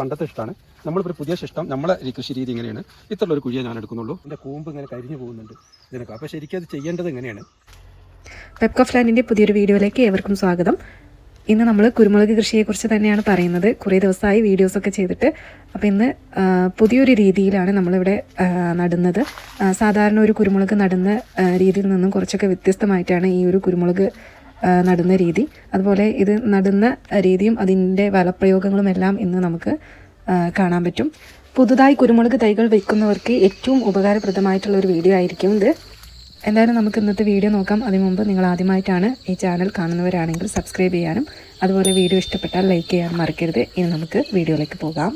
പണ്ടത്തെ ഇഷ്ടമാണ്. നമ്മളിപ്പോൾ ഒരു പുതിയ ശിഷ്ടം നമ്മളെ ഈ കൃഷി രീതി ഇങ്ങനെയാണ്. ഇത്രയുള്ള ഒരു കുഴിയെ ഞാൻ എടുക്കുന്നുള്ളൂ. എന്റെ കൂമ്പ് ഇങ്ങനെ കരിഞ്ഞു പോകുന്നുണ്ട് ഇതിനൊക്കെ. അപ്പോൾ ശരിക്കും അത് ചെയ്യേണ്ടത് എങ്ങനെയാണ് വെബ്കോഫ് ലാൻഡിന്റെ പുതിയൊരു വീഡിയോയിലേക്ക് ഏവർക്കും സ്വാഗതം. ഇന്ന് നമ്മൾ കുരുമുളക് കൃഷിയെക്കുറിച്ച് തന്നെയാണ് പറയുന്നത്. കുറേ ദിവസമായി വീഡിയോസൊക്കെ ചെയ്തിട്ട്. അപ്പോൾ ഇന്ന് പുതിയൊരു രീതിയിലാണ് നമ്മളിവിടെ നടുന്നത്. സാധാരണ ഒരു കുരുമുളക് നടുന്ന രീതിയിൽ നിന്നും കുറച്ചൊക്കെ വ്യത്യസ്തമായിട്ടാണ് ഈ ഒരു കുരുമുളക് നടുന്ന രീതി. അതുപോലെ ഇത് നടുന്ന രീതിയും അതിന്റെ വലപ്രയോഗങ്ങളും എല്ലാം ഇന്ന് നമുക്ക് കാണാൻ പറ്റും. പുതുതായി കുരുമുളക് തൈകൾ വയ്ക്കുന്നവർക്ക് ഏറ്റവും ഉപകാരപ്രദമായിട്ടുള്ള ഒരു വീഡിയോ ആയിരിക്കും ഇത്. എന്തായാലും നമുക്ക് ഇന്നത്തെ വീഡിയോ നോക്കാം. അതിനു മുമ്പ് നിങ്ങൾ ആദ്യമായിട്ടാണ് ഈ ചാനൽ കാണുന്നവരാണെങ്കിൽ സബ്സ്ക്രൈബ് ചെയ്യാനും അതുപോലെ വീഡിയോ ഇഷ്ടപ്പെട്ടാൽ ലൈക്ക് ചെയ്യാൻ മറക്കരുത്. ഇനി നമുക്ക് വീഡിയോയിലേക്ക് പോകാം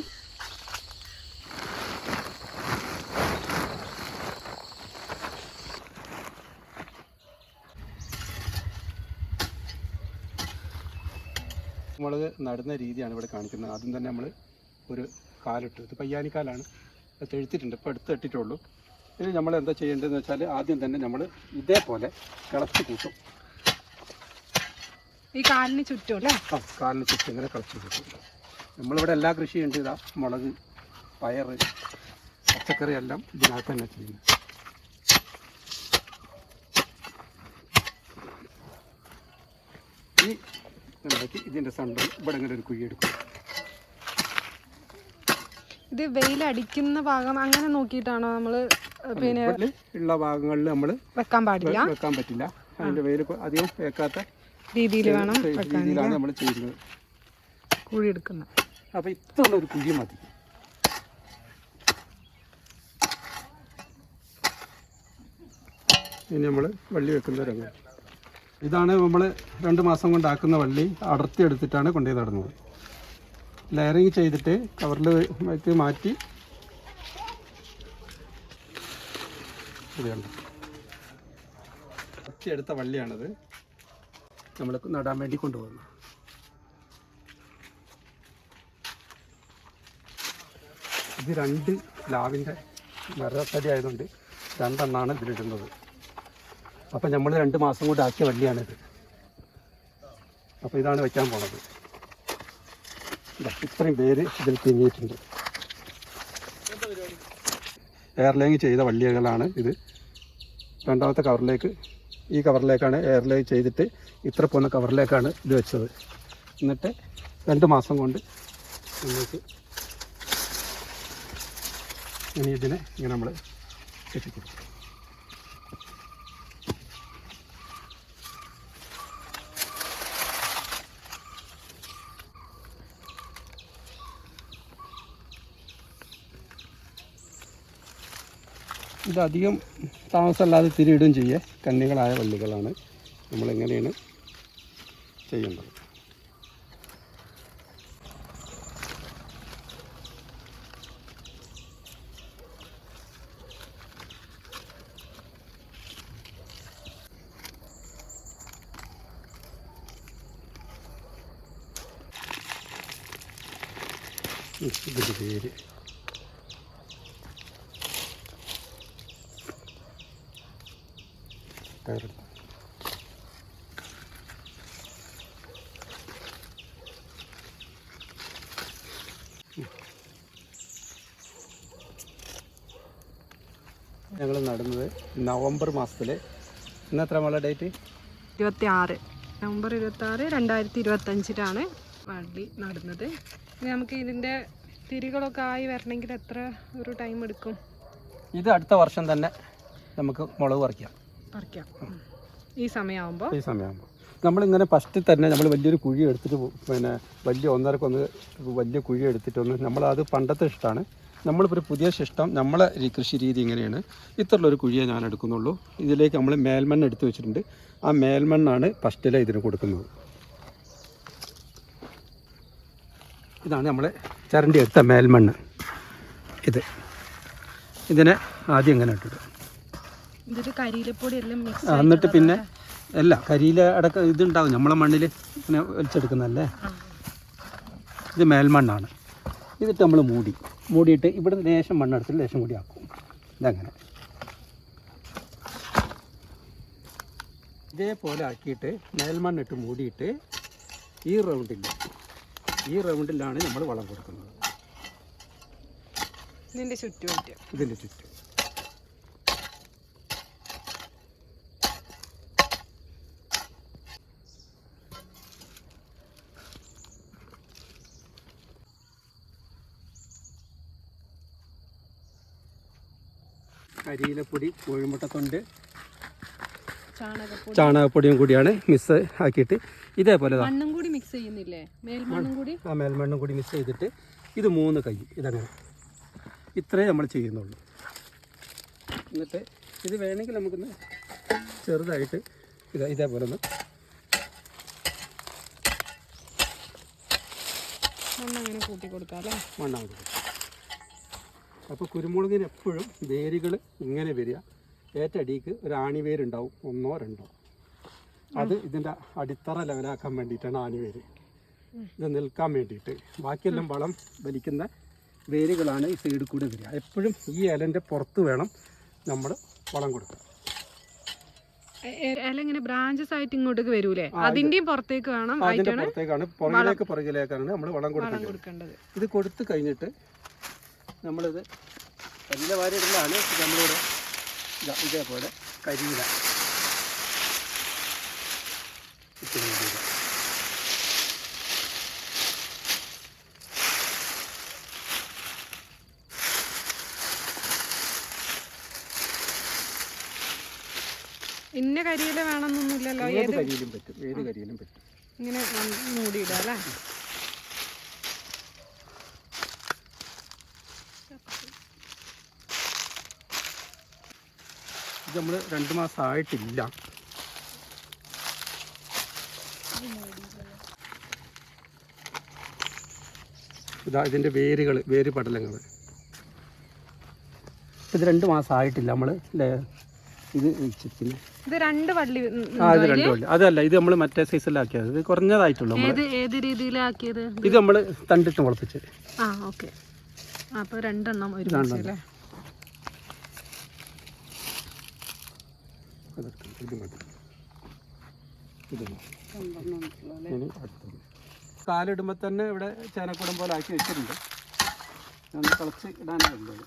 മുളക് നടുന്ന രീതിയാണ് ഇവിടെ കാണിക്കുന്നത്. ആദ്യം തന്നെ നമ്മൾ ഒരു കാലിട്ടു. ഇത് പയ്യാനിക്കാലാണ്. അത് തെഴുത്തിട്ടുണ്ട് ഇപ്പോൾ എടുത്ത് ഇട്ടിട്ടുള്ളൂ ഇനി നമ്മൾ എന്താ ചെയ്യേണ്ടതെന്ന് വെച്ചാൽ ആദ്യം തന്നെ നമ്മൾ ഇതേപോലെ കിളച്ച് കൂട്ടും. ഈ കാലിന് ചുറ്റും അല്ലേ? ആ കാലിന് ചുറ്റും ഇങ്ങനെ കിളച്ച് കൂട്ടും. നമ്മളിവിടെ എല്ലാ കൃഷിയും ഉണ്ട്. ഇതാ മുളക് പയർ പച്ചക്കറി എല്ലാം ഇതിനകത്ത് തന്നെ ചെയ്യുന്നത്. ഈ ഉണ്ടാക്കി ഇതിന്റെ സണ്ടും ഇവിടെ ഇങ്ങനെ ഒരു കുഴി എടുക്കും. ഇത് വെയിലടിക്കുന്ന ഭാഗം അങ്ങനെ നോക്കിയിട്ടാണോ നമ്മൾ പിന്നെ ഉള്ള ഭാഗങ്ങളിൽ നമ്മൾ വെക്കാൻ പാടില്ല. വെക്കാൻ പറ്റില്ല. അതിന്റെ വെയിൽ അധികം വെക്കാത്ത രീതിയിൽ വേണം രീതിയിലാണ് നമ്മൾ ചെയ്യുന്നത്. കുഴി എടുക്കുന്നത്. അപ്പോൾ ഇത്ര ഒരു കുഴി മതി. ഇനി നമ്മൾ വള്ളി വെക്കുന്ന രംഗം ഇതാണ് നമ്മൾ രണ്ട് മാസം കൊണ്ടാക്കുന്ന വള്ളി. അടർത്തി എടുത്തിട്ടാണ് കൊണ്ടുപോയി നടുന്നത്. ലെയറിങ് ചെയ്തിട്ട് കവറിൽ വെച്ച് മാറ്റി. ഇത് എടുത്ത വള്ളിയാണത്. നമ്മൾ നടാൻ വേണ്ടി കൊണ്ടുപോകുന്നത്. ഇത് രണ്ട് പ്ലാവിന്റെ മരത്തടി ആയതുകൊണ്ട് രണ്ടെണ്ണമാണ് ഇതിലിടുന്നത്. അപ്പം നമ്മൾ രണ്ട് മാസം കൊണ്ട് ആക്കിയ വള്ളിയാണിത്. അപ്പോൾ ഇതാണ് വയ്ക്കാൻ പോണത്. ഇത്രയും പേര് ഇതിൽ തിങ്ങിയിട്ടുണ്ട് എയർലൈങ് ചെയ്ത വള്ളികളാണ് ഇത്. രണ്ടാമത്തെ കവറിലേക്ക് ഈ കവറിലേക്കാണ് എയർലൈൻ ചെയ്തിട്ട് ഇത്ര പോകുന്ന കവറിലേക്കാണ് ഇത് വെച്ചത്. എന്നിട്ട് രണ്ട് മാസം കൊണ്ട് നമുക്ക് ഇനി ഇതിനെ ഇങ്ങനെ നമ്മൾ കെട്ടിക്കൊടുക്കും. ഇതധികം താമസമല്ലാതെ തിരിയിടുകയും ചെയ്യേ. കന്നികളായ വള്ളികളാണ്. നമ്മളെങ്ങനെയാണ് ചെയ്യേണ്ടത്? ഇതിന്റെ പേര്. കയറും ഞങ്ങൾ നടുന്നത് നവംബർ മാസത്തിലെ. ഇന്നത്ര മഴ ഡേറ്റ്? ഇരുപത്തി ആറ് നവംബർ ഇരുപത്തി ആറ് രണ്ടായിരത്തി ഇരുപത്തഞ്ചിലാണ് വള്ളി നടുന്നത്. നമുക്ക് ഇതിന്റെ തിരികളൊക്കെ ആയി വരണമെങ്കിൽ എത്ര ഒരു ടൈം എടുക്കും? ഇത് അടുത്ത വർഷം തന്നെ നമുക്ക് മുളക് പറിക്കാം. ഈ സമയമാകുമ്പോൾ ഈ സമയമാകുമ്പോൾ നമ്മളിങ്ങനെ ഫസ്റ്റ് തന്നെ നമ്മൾ വലിയൊരു കുഴി എടുത്തിട്ട് പിന്നെ വലിയ ഒന്നരക്കൊന്ന് വലിയ കുഴി എടുത്തിട്ട് എടുത്തിട്ടൊന്ന് നമ്മളത് പണ്ടത്തെ ഇഷ്ടമാണ് നമ്മളിപ്പോൾ ഒരു പുതിയ ശിഷ്ടം നമ്മളെ കൃഷി രീതി ഇങ്ങനെയാണ്. ഇത്രയുള്ളൊരു കുഴിയെ ഞാൻ എടുക്കുന്നുള്ളൂ. ഇതിലേക്ക് നമ്മൾ മേൽമണ്ണ് എടുത്തു വെച്ചിട്ടുണ്ട്. ആ മേൽമണ്ണാണ് ഫസ്റ്റിലെ ഇതിന് കൊടുക്കുന്നത്. ഇതാണ് നമ്മൾ ചരണ്ടി എടുത്ത മേൽമണ്ണ്. ഇത്. ഇതിനെ ആദ്യം ഇങ്ങനെ ഇട്ടിട്ട് ഇതൊരു കരിയിലപ്പൊടി എല്ലാം മിക്സ് എന്നിട്ട് പിന്നെ അല്ല കരിയില അടക്ക ഇതുണ്ടാവും. നമ്മളെ മണ്ണിൽ ഇങ്ങനെ വലിച്ചെടുക്കുന്നതല്ലേ? ഇത് മേൽമണ്ണാണ്. ഇതിട്ട് നമ്മൾ മൂടി. മൂടിയിട്ട് ഇവിടെ ലേശം മണ്ണെടുത്തിട്ട് ലേശം കൂടി ആക്കും. ഇതങ്ങനെ. ഇതേപോലെ ആക്കിയിട്ട് മേൽമണ്ണിട്ട് മൂടിയിട്ട് ഈ റൗണ്ടിൽ ഈ റൗണ്ടിലാണ് നമ്മൾ വളം കൊടുക്കുന്നത്. ഇതിന്റെ ചുറ്റും ഇതിന്റെ ചുറ്റും. കരിയിലപ്പൊടി കോഴിമുട്ടത്തൊണ്ട് ചാണകപ്പൊടി. ചാണകപ്പൊടിയും കൂടിയാണ് മിക്സ് ആക്കിയിട്ട്. ഇതേപോലെ മണ്ണും കൂടി മിക്സ് ചെയ്യുന്നില്ലേ? മേൽമണ്ണും കൂടി? ആ മേൽമണ്ണും കൂടി മിക്സ് ചെയ്തിട്ട് ഇത് മൂന്ന് കൈ ഇതങ്ങനെ. ഇത്രേ നമ്മൾ ചെയ്യുന്നുള്ളൂ. എന്നിട്ട് ഇത് വേണമെങ്കിൽ നമുക്കൊന്ന് ചെറുതായിട്ട് ഇത് ഇതേപോലെ ഒന്ന് മണ്ണ് അങ്ങനെ കൂട്ടി കൊടുക്കാം അല്ലേ? മണ്ണാൻ കൊടുക്കും. അപ്പോൾ കുരുമുളകിന് എപ്പോഴും വേരുകൾ ഇങ്ങനെ വരിക. ഏറ്റടിക്ക് ഒരു ആണിവേരുണ്ടാവും. ഒന്നോ രണ്ടോ. അത് ഇതിന്റെ അടിത്തറ ലെവലാക്കാൻ വേണ്ടിയിട്ടാണ് ആണിവേര്. ഇത് നിൽക്കാൻ വേണ്ടിയിട്ട്. ബാക്കിയെല്ലാം വളം വലിക്കുന്ന വേരുകളാണ് ഈ സൈഡിൽ കൂടെ വരിക. എപ്പോഴും ഈ ഇലന്റെ പുറത്ത് വേണം നമ്മൾ വളം കൊടുക്കുക ഇല ഇങ്ങനെ ബ്രാഞ്ചസ് ആയിട്ട് ഇങ്ങോട്ടേക്ക് വരൂലേ? അതിന്റെയും പുറത്തേക്ക് വേണം അതിന്റെ പുറത്തേക്കാണ്. പുറകിലേക്ക് പുറകിലേക്കാണ് നമ്മൾ വളം കൊടുക്കേണ്ടത്. ഇത് കൊടുത്തു കഴിഞ്ഞിട്ട് നമ്മളിത് കരിയില വാരിയിടലാണ് നമ്മളിവിടെ ഇതാ ഇതേപോലെ കരിയില. ഇന്ന കരിയില വേണമെന്നൊന്നുമില്ലല്ലോ. ഏത് കരിയിലും പറ്റും. ഏത് കരിയിലും പറ്റും. ഇങ്ങനെ മൂടിയിടാം അല്ലേ? ഇത് നമ്മൾ രണ്ട് മാസം ആയിട്ടില്ല. ഇതാ ഇതിന്റെ വേരുകൾ വേര് പടലങ്ങൾ ഇത് രണ്ട് മാസം ആയിട്ടില്ല നമ്മൾ ഇത് വെച്ചിരിക്കുന്നത് ഇത് രണ്ട് വള്ളി ആ ഇത് രണ്ട് വള്ളി. അതല്ല ഇത് നമ്മൾ മറ്റേ സൈസിലാക്കിയത്. ഇത് കുറഞ്ഞതായിട്ടുള്ളൂ ഏത് രീതിയിലാക്കിയത്? ഇത് നമ്മൾ തണ്ടിട്ട് മുളപ്പിച്ച് ആ ഓക്കെ. അപ്പൊ രണ്ടെണ്ണം ഒരു അതൊക്കെ ഇത് മതി. ഇത് ഇനി അടുത്തത്. കാലിടുമ്പോൾ തന്നെ ഇവിടെ ചേനക്കുടം പോലെ ആക്കി വെച്ചിട്ടുണ്ട്. ഒന്ന് കളച്ച് ഇടാനായിട്ടുള്ളത്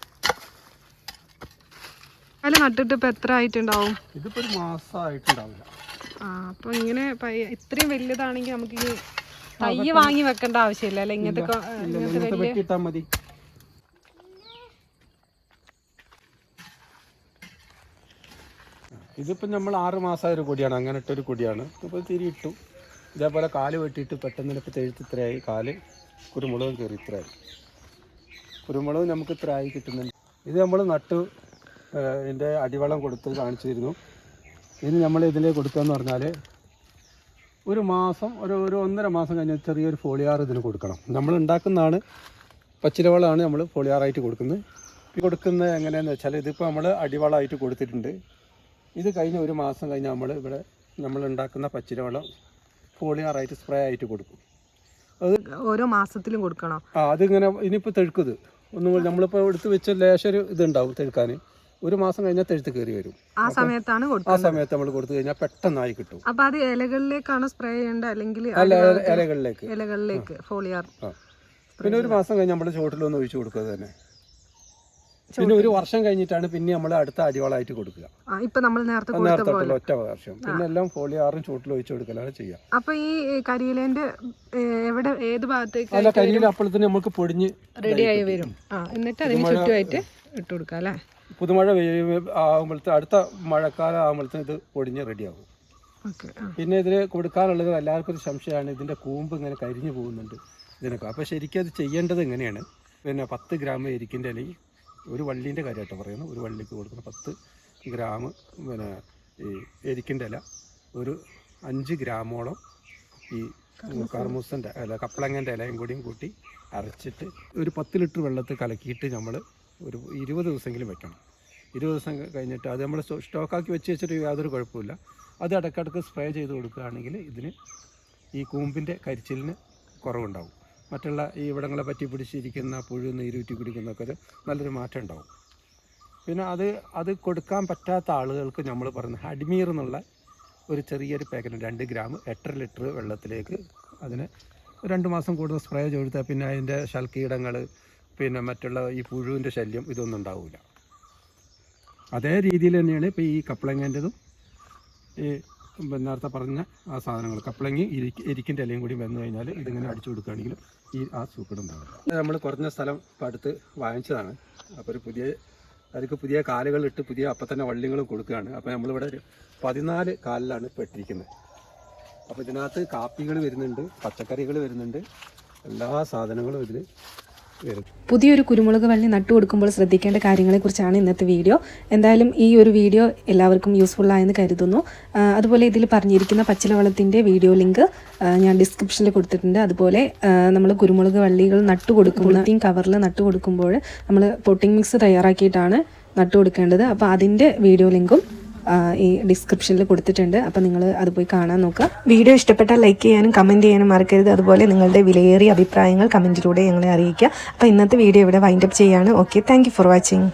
അതിൽ നട്ടിട്ട് ഇപ്പൊ എത്ര ആയിട്ടുണ്ടാവും? ഇതിപ്പോ ഒരു മാസമായിട്ടുണ്ടാവില്ല ആ അപ്പൊ ഇങ്ങനെ ഇത്രയും വലിയതാണെങ്കിൽ നമുക്ക് ഈ തൈ വാങ്ങി വെക്കേണ്ട ആവശ്യമില്ല അല്ലെ? ഇങ്ങനത്തെ ഇങ്ങനത്തെ ഇങ്ങനത്തെ വലിയ വെട്ടിയിട്ടാൽ മതി ഇതിപ്പോൾ നമ്മൾ ആറ് മാസം ഒരു കൊടിയാണ്. അങ്ങനെ ഇട്ടൊരു കൊടിയാണ്. ഇപ്പോൾ തിരിയിട്ടു ഇതേപോലെ കാൽ വെട്ടിയിട്ട് പെട്ടെന്ന് ഇപ്പോൾ തെഴുത്ത് ഇത്രയായി. കാൽ കുരുമുളകും കയറി ഇത്രയായി. കുരുമുളകും നമുക്ക് ഇത്രയായി കിട്ടുന്നുണ്ട്. ഇത് നമ്മൾ നട്ടു ഇതിന്റെ അടിവളം കൊടുത്ത് കാണിച്ചിരുന്നു. ഇനി നമ്മൾ ഇതിൽ കൊടുക്കുകയെന്ന് പറഞ്ഞാൽ ഒരു മാസം ഒരു ഒരു ഒന്നര മാസം കഴിഞ്ഞ് ചെറിയൊരു ഫോളിയാർ ഇതിന് കൊടുക്കണം. നമ്മൾ ഉണ്ടാക്കുന്നതാണ് പച്ചിലവളമാണ് നമ്മൾ ഫോളിയാറായിട്ട് കൊടുക്കുന്നത്. കൊടുക്കുന്നത് എങ്ങനെയാണെന്ന് വെച്ചാൽ ഇതിപ്പോൾ നമ്മൾ അടിവളമായിട്ട് കൊടുത്തിട്ടുണ്ട്. ഇത് കഴിഞ്ഞ ഒരു മാസം കഴിഞ്ഞ് നമ്മൾ ഇവിടെ നമ്മൾ ഉണ്ടാക്കുന്ന പച്ചിരവെള്ളം ഫോളിയാറായിട്ട് സ്പ്രേ ആയിട്ട് കൊടുക്കും. അത് ഓരോ മാസത്തിലും കൊടുക്കണം? ആ അതിങ്ങനെ ഇനിയിപ്പോൾ തെഴുക്കുത് ഒന്നും നമ്മളിപ്പോൾ എടുത്ത് വെച്ച ലേശൊരു ഇതുണ്ടാവും തെഴുക്കാൻ ഒരു മാസം കഴിഞ്ഞാൽ തെഴുത്ത് കയറി വരും. ആ സമയത്താണ് ആ സമയത്ത് നമ്മൾ കൊടുത്തു കഴിഞ്ഞാൽ പെട്ടെന്നായി കിട്ടും. അപ്പൊ അത് ഇലകളിലേക്കാണ് സ്പ്രേ ചെയ്യേണ്ടത്? അല്ലെങ്കിൽ ഇലകളിലേക്ക്. ഇലകളിലേക്ക് ഫോളിയാർ പിന്നെ ഒരു മാസം കഴിഞ്ഞ് നമ്മൾ ചുവട്ടിലൊന്ന് ഒഴിച്ചു കൊടുക്കുക തന്നെ. പിന്നെ ഒരു വർഷം കഴിഞ്ഞിട്ടാണ് പിന്നെ നമ്മൾ അടുത്ത അടിവളമായിട്ട് കൊടുക്കുക. ഇപ്പൊ നമ്മൾ നേരത്തെ ഒറ്റ വർഷം. പിന്നെ എല്ലാം ഫോളിയാറും ചൂട്ടിൽ ഒഴിച്ചു കൊടുക്കലാണ് ചെയ്യുക അപ്പൊ ഈ കരിയിലേന്റെ എവിടെ ഏത് ഭാഗത്തേക്ക് അല്ല കരിയില അപ്പോഴത്തേന് നമുക്ക് പൊടിഞ്ഞ് റെഡിയായി വരും. ആ എന്നിട്ട് അതിന് ചുറ്റുമായിട്ട് ഇട്ട് കൊടുക്കാം അല്ലേ? പുതുമഴ ആകുമ്പോഴത്തെ അടുത്ത മഴക്കാലം ആകുമ്പോഴത്തെ ഇത് പൊടിഞ്ഞ് റെഡിയാകും പിന്നെ ഇതിൽ കൊടുക്കാനുള്ളത് എല്ലാവർക്കും ഒരു സംശയമാണ്. ഇതിന്റെ കൂമ്പ് ഇങ്ങനെ കരിഞ്ഞു പോകുന്നുണ്ട് ഇതിനൊക്കെ. അപ്പോൾ ശരിക്കും അത് ചെയ്യേണ്ടത് എങ്ങനെയാണ്? പിന്നെ പത്ത് ഗ്രാം എരിക്കിന്റെ അല്ലെങ്കിൽ ഒരു വള്ളീന്റെ കാര്യമായിട്ട് പറയുന്നത്. ഒരു വള്ളിക്ക് കൊടുക്കുന്ന പത്ത് ഗ്രാം പിന്നെ ഈ എരിക്കിന്റെ ഇല ഒരു അഞ്ച് ഗ്രാമോളം ഈ കർമൂസിന്റെ അല്ല കപ്പളങ്ങന്റെ ഇലയും കൂടിയും കൂട്ടി അരച്ചിട്ട് ഒരു പത്ത് ലിറ്റർ വെള്ളത്തിൽ കലക്കിയിട്ട് നമ്മൾ ഒരു ഇരുപത് ദിവസമെങ്കിലും വെക്കണം. ഇരുപത് ദിവസം കഴിഞ്ഞിട്ട് അത് നമ്മൾ സ്റ്റോക്കാക്കി വെച്ച് വെച്ചിട്ട് യാതൊരു കുഴപ്പമില്ല അത് ഇടയ്ക്കിടയ്ക്ക് സ്പ്രേ ചെയ്ത് കൊടുക്കുകയാണെങ്കിൽ ഇതിന് ഈ കൂമ്പിന്റെ കരിച്ചിലിന് കുറവുണ്ടാവും. മറ്റുള്ള ഈ ഇവിടങ്ങളെ പറ്റി പിടിച്ചിരിക്കുന്ന പുഴു നീരൂറ്റി കുടിക്കുന്നൊക്കെ ഒരു നല്ലൊരു മാറ്റം ഉണ്ടാവും. പിന്നെ അത് അത് കൊടുക്കാൻ പറ്റാത്ത ആളുകൾക്ക് നമ്മൾ പറയുന്ന അഡ്മീർ എന്നുള്ള ഒരു ചെറിയൊരു പാക്കറ്റ് രണ്ട് ഗ്രാം എട്ടര ലിറ്റർ വെള്ളത്തിലേക്ക് അതിന് രണ്ട് മാസം കൂടുതൽ സ്പ്രേ ചെയ്താൽ പിന്നെ അതിന്റെ ശൽക്കീടങ്ങൾ പിന്നെ മറ്റുള്ള ഈ പുഴുവിന്റെ ശല്യം ഇതൊന്നും ഉണ്ടാവില്ല. അതേ രീതിയിൽ തന്നെയാണ് ഇപ്പോൾ ഈ കപ്പളങ്ങേന്റെതും ഈ നേരത്തെ പറഞ്ഞ ആ സാധനങ്ങൾ. കപ്പളങ്ങി ഇരിക്കിന്റെ ഇലയും കൂടി വന്നു കഴിഞ്ഞാൽ ഇതിങ്ങനെ അടിച്ചു കൊടുക്കുകയാണെങ്കിൽ ഈ ആ സൂക്കട് നമ്മൾ കുറഞ്ഞ സ്ഥലം അടുത്ത് വാങ്ങിച്ചതാണ്. അപ്പോൾ ഒരു പുതിയ അതിലേക്ക് പുതിയ കാലുകൾ ഇട്ട് പുതിയ അപ്പം തന്നെ വള്ളികൾ കൊടുക്കുകയാണ്. അപ്പോൾ നമ്മളിവിടെ ഒരു പതിനാല് കാലിലാണ് ഇപ്പോൾ ഇട്ടിരിക്കുന്നത്. അപ്പോൾ ഇതിനകത്ത് കാപ്പികൾ വരുന്നുണ്ട് പച്ചക്കറികൾ വരുന്നുണ്ട്. എല്ലാ സാധനങ്ങളും ഇതിൽ പുതിയൊരു കുരുമുളക് വള്ളി നട്ടു കൊടുക്കുമ്പോൾ ശ്രദ്ധിക്കേണ്ട കാര്യങ്ങളെക്കുറിച്ചാണ് ഇന്നത്തെ വീഡിയോ. എന്തായാലും ഈ ഒരു വീഡിയോ എല്ലാവർക്കും യൂസ്ഫുൾ ആയെന്ന് കരുതുന്നു. അതുപോലെ ഇതിൽ പറഞ്ഞിരിക്കുന്ന പച്ചിലവളത്തിന്റെ വീഡിയോ ലിങ്ക് ഞാൻ ഡിസ്ക്രിപ്ഷനിൽ കൊടുത്തിട്ടുണ്ട്. അതുപോലെ നമ്മൾ കുരുമുളക് വള്ളികൾ നട്ടു കൊടുക്കുന്ന കവറിൽ നട്ടു കൊടുക്കുമ്പോൾ നമ്മൾ പൊട്ടിംഗ് മിക്സ് തയ്യാറാക്കിയിട്ടാണ് നട്ടു കൊടുക്കേണ്ടത്. അപ്പോൾ അതിന്റെ വീഡിയോ ലിങ്കും ഈ ഡിസ്ക്രിപ്ഷനിൽ കൊടുത്തിട്ടുണ്ട്. അപ്പോൾ നിങ്ങൾ അത് പോയി കാണാൻ നോക്കുക. വീഡിയോ ഇഷ്ടപ്പെട്ടാൽ ലൈക്ക് ചെയ്യാനും കമന്റ് ചെയ്യാനും മറക്കരുത്. അതുപോലെ നിങ്ങളുടെ വിലയേറിയ അഭിപ്രായങ്ങൾ കമന്റിലൂടെ ഞങ്ങളെ അറിയിക്കുക. അപ്പോൾ ഇന്നത്തെ വീഡിയോ ഇവിടെ വൈൻഡപ്പ് ചെയ്യാണ്. Okay thank for watching